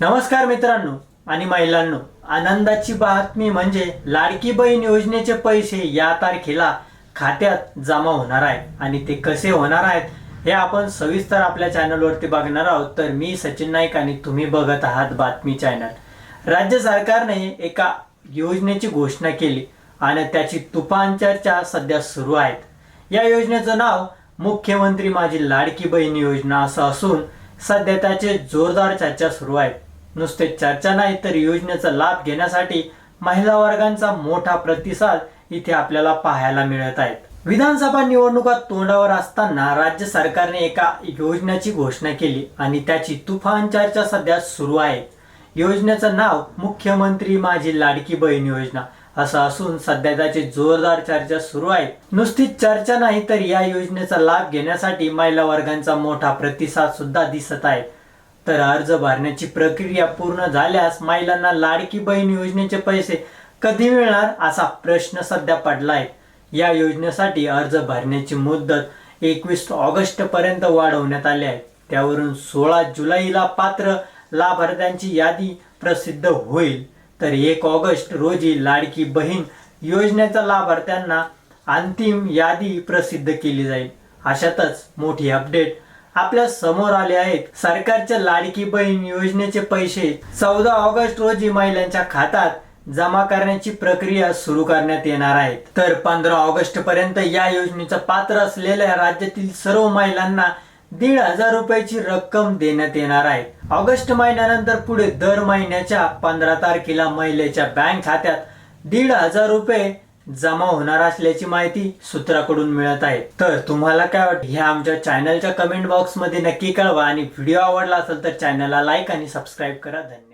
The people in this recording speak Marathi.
नमस्कार मित्रांनो आणि महिलांनो आनंदाची बातमी म्हणजे लाडकी बहीण योजनेचे पैसे या तारखेला खात्यात जमा होणार आहे आणि ते कसे होणार आहेत हे आपण सविस्तर आपल्या चॅनलवरती बघणार आहोत. तर मी सचिन नाईक आणि तुम्ही बघत आहात बातमी चॅनल. राज्य सरकारने एका योजनेची घोषणा केली आणि त्याची तुफान चर्चा सध्या सुरू आहेत. या योजनेचं नाव मुख्यमंत्री माझी लाडकी बहीण योजना असं असून सध्या त्याचे जोरदार चर्चा सुरू आहेत. नुसते चर्चा नाही तर योजनेचा लाभ घेण्यासाठी महिला वर्गांचा मोठा प्रतिसाद इथे आपल्याला पाहायला मिळत आहेत. विधानसभा निवडणुका तोंडावर असताना राज्य सरकारने एका योजनेची घोषणा केली आणि त्याची तुफान चर्चा सध्या सुरू आहे. योजनेचं नाव मुख्यमंत्री माझी लाडकी बहीण योजना असं असून सध्या त्याची जोरदार चर्चा सुरू आहे. नुसतीच चर्चा नाही तर या योजनेचा लाभ घेण्यासाठी महिला वर्गांचा मोठा प्रतिसाद सुद्धा दिसत आहे. तर अर्ज भरण्याची प्रक्रिया पूर्ण झाल्यास महिलांना लाडकी बहीण योजनेचे पैसे कधी मिळणार असा प्रश्न सध्या पडला आहे या योजनेसाठी अर्ज भरण्याची मुदत एकवीस ऑगस्ट पर्यंत वाढवण्यात आली आहे. त्यावरून सोळा जुलैला पात्र लाभार्थ्यांची यादी प्रसिद्ध होईल. तर एक ऑगस्ट रोजी लाडकी बहीण योजनेच्या लाभार्थ्यांना अंतिम यादी प्रसिद्ध केली जाईल. अशातच मोठी अपडेट आपल्यासमोर आले आहेत. सरकारच्या लाडकी बहीण योजनेचे पैसे चौदा ऑगस्ट रोजी महिलांच्या खात्यात जमा करण्याची प्रक्रिया सुरू करण्यात येणार आहे. तर पंधरा ऑगस्ट पर्यंत या योजनेचं पात्र असलेल्या राज्यातील सर्व महिलांना दीड हजार रुपयाची रक्कम देण्यात येणार आहे. ऑगस्ट महिन्यानंतर पुढे दर महिन्याच्या पंधरा तारखेला महिलेच्या बँक खात्यात दीड हजार रुपये जमा होणार असल्याची माहिती सूत्राकडून मिळत आहे. तर तुम्हाला काय वाटतं? हे आमच्या चॅनलच्या कमेंट बॉक्समध्ये नक्की कळवा आणि व्हिडिओ आवडला असेल तर चॅनलला लाईक आणि सबस्क्राईब करा. धन्यवाद.